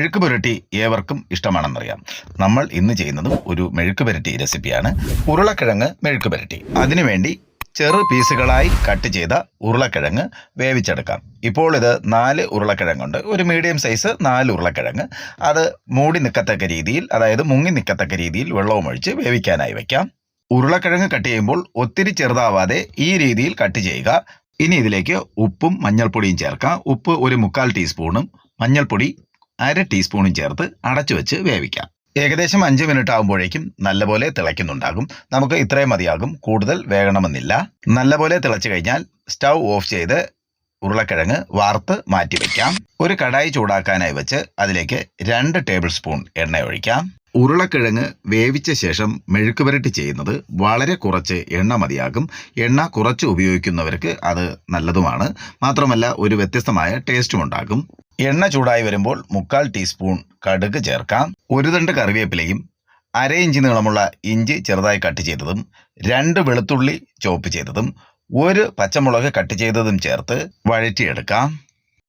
മെഴുക്ക് പുരട്ടി ഏവർക്കും ഇഷ്ടമാണെന്നറിയാം. നമ്മൾ ഇന്ന് ചെയ്യുന്നതും ഒരു മെഴുക്ക് പുരട്ടി റെസിപ്പിയാണ് ഉരുളക്കിഴങ്ങ് മെഴുക്ക് പുരട്ടി. അതിനുവേണ്ടി ചെറു പീസുകളായി കട്ട് ചെയ്ത ഉരുളക്കിഴങ്ങ് വേവിച്ചെടുക്കാം. ഇപ്പോൾ ഇത് നാല് ഉരുളക്കിഴങ്ങുണ്ട്. ഒരു മീഡിയം സൈസ് നാല് ഉരുളക്കിഴങ്ങ്. അത് മൂടി നിൽക്കത്തക്ക രീതിയിൽ അതായത് മുങ്ങി നിൽക്കത്തക്ക രീതിയിൽ വെള്ളവും ഒഴിച്ച് വേവിക്കാനായി വയ്ക്കാം ഉരുളക്കിഴങ്ങ് കട്ട് ചെയ്യുമ്പോൾ ഒത്തിരി ചെറുതാവാതെ ഈ രീതിയിൽ കട്ട് ചെയ്യുക. ഇനി ഇതിലേക്ക് ഉപ്പും മഞ്ഞൾപ്പൊടിയും ചേർക്കാം. ഉപ്പ് ഒരു മുക്കാൽ ടീസ്പൂണും മഞ്ഞൾപ്പൊടി അര ടീസ്പൂണും ചേർത്ത് അടച്ചു വെച്ച് വേവിക്കാം. ഏകദേശം അഞ്ച് മിനിറ്റ് ആകുമ്പോഴേക്കും നല്ലപോലെ തിളയ്ക്കുന്നുണ്ടാകും. നമുക്ക് ഇത്രയും മതിയാകും. കൂടുതൽ വേകണമെന്നില്ല. നല്ലപോലെ തിളച്ചു കഴിഞ്ഞാൽ സ്റ്റൗ ഓഫ് ചെയ്ത് ഉരുളക്കിഴങ്ങ് വാർത്ത് മാറ്റി വയ്ക്കാം ഒരു കടായി ചൂടാക്കാനായി വെച്ച് അതിലേക്ക് രണ്ട് ടേബിൾ സ്പൂൺ എണ്ണ ഒഴിക്കാം. ഉരുളക്കിഴങ്ങ് വേവിച്ച ശേഷം മെഴുക്ക് പുരട്ടി ചെയ്യുന്നത് വളരെ കുറച്ച് എണ്ണ മതിയാകും. എണ്ണ കുറച്ച് ഉപയോഗിക്കുന്നവർക്ക് അത് നല്ലതുമാണ്. മാത്രമല്ല ഒരു വ്യത്യസ്തമായ ടേസ്റ്റും ഉണ്ടാകും. എണ്ണ ചൂടായി വരുമ്പോൾ മുക്കാൽ ടീസ്പൂൺ കടുക് ചേർക്കാം. ഒരു തണ്ട് കറിവേപ്പിലയും അര ഇഞ്ച് നീളമുള്ള ഇഞ്ചി ചെറുതായി കട്ട് ചെയ്തതും രണ്ട് വെളുത്തുള്ളി ചോപ്പ് ചെയ്തതും ഒരു പച്ചമുളക് കട്ട് ചെയ്തതും ചേർത്ത് വഴറ്റിയെടുക്കാം.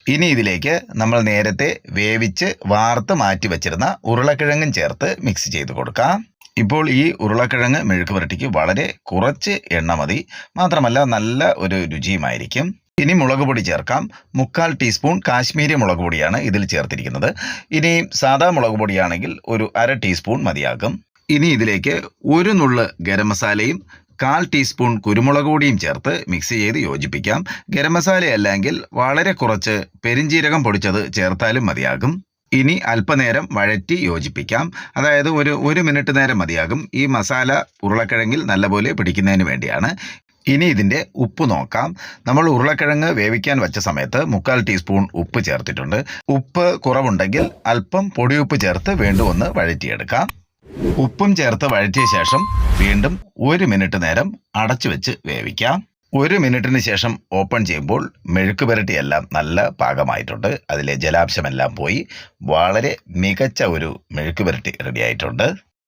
ഇനി ഇതിലേക്ക് നമ്മൾ നേരത്തെ വേവിച്ച് വാർത്ത് മാറ്റി വച്ചിരുന്ന ഉരുളക്കിഴങ്ങും ചേർത്ത് മിക്സ് ചെയ്ത് കൊടുക്കാം. ഇപ്പോൾ ഈ ഉരുളക്കിഴങ്ങ് മെഴുക്ക് പുരട്ടിക്ക് വളരെ കുറച്ച് എണ്ണ മതി. മാത്രമല്ല നല്ല ഒരു രുചിയുമായിരിക്കും. ഇനി മുളക് പൊടി ചേർക്കാം. മുക്കാൽ ടീസ്പൂൺ കാശ്മീരി മുളക് പൊടിയാണ് ഇതിൽ ചേർത്തിരിക്കുന്നത്. ഇനി സാധാ മുളക് പൊടിയാണെങ്കിൽ ഒരു അര ടീസ്പൂൺ മതിയാകും. ഇനി ഇതിലേക്ക് ഒരു നുള്ള് ഗരം മസാലയും കാൽ ടീസ്പൂൺ കുരുമുളക് പൊടിയും ചേർത്ത് മിക്സ് ചെയ്ത് യോജിപ്പിക്കാം. ഗരം മസാല അല്ലെങ്കിൽ വളരെ കുറച്ച് പെരിഞ്ജീരകം പൊടിച്ചത് ചേർത്താലും മതിയാകും. ഇനി അല്പനേരം വഴറ്റി യോജിപ്പിക്കാം. അതായത് ഒരു ഒരു മിനിറ്റ് നേരം മതിയാകും. ഈ മസാല ഉരുളക്കിഴങ്ങിൽ നല്ലപോലെ പിടിക്കുന്നതിന് വേണ്ടിയാണ്. ഇനി ഇതിന്റെ ഉപ്പ് നോക്കാം. നമ്മൾ ഉരുളക്കിഴങ്ങ് വേവിക്കാൻ വെച്ച സമയത്ത് മുക്കാൽ ടീസ്പൂൺ ഉപ്പ് ചേർത്തിട്ടുണ്ട്. ഉപ്പ് കുറവുണ്ടെങ്കിൽ അല്പം പൊടിയുപ്പ് ചേർത്ത് വീണ്ടും ഒന്ന് വഴറ്റിയെടുക്കാം. ഉപ്പും ചേർത്ത് വഴറ്റിയ ശേഷം വീണ്ടും ഒരു മിനിറ്റ് നേരം അടച്ചു വെച്ച് വേവിക്കാം. ഒരു മിനിറ്റിന് ശേഷം ഓപ്പൺ ചെയ്യുമ്പോൾ മെഴുക്ക് പുരട്ടിയെല്ലാം നല്ല പാകമായിട്ടുണ്ട്. അതിലെ ജലാംശമെല്ലാം പോയി. വളരെ മികച്ച ഒരു മെഴുക്ക് പുരട്ടി റെഡിയായിട്ടുണ്ട്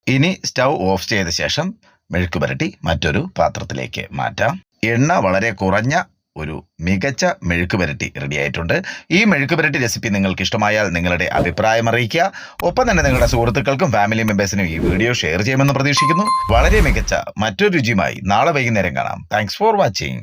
ഇനി സ്റ്റൗ ഓഫ് ചെയ്ത ശേഷം മെഴുക്ക് പുരട്ടി മറ്റൊരു പാത്രത്തിലേക്ക് മാറ്റാം. എണ്ണ വളരെ കുറഞ്ഞ ഒരു മികച്ച മെഴുക്ക് പുരട്ടി റെഡിയായിട്ടുണ്ട് ഈ മെഴുക്ക് പുരട്ടി റെസിപ്പി നിങ്ങൾക്ക് ഇഷ്ടമായാൽ നിങ്ങളുടെ അഭിപ്രായം അറിയിക്കുക. ഒപ്പം തന്നെ നിങ്ങളുടെ സുഹൃത്തുക്കൾക്കും ഫാമിലി മെമ്പേഴ്സിനും ഈ വീഡിയോ ഷെയർ ചെയ്യുമെന്ന് പ്രതീക്ഷിക്കുന്നു. വളരെ മികച്ച മറ്റൊരു രുചിയുമായി നാളെ വൈകുന്നേരം കാണാം. Thanks for watching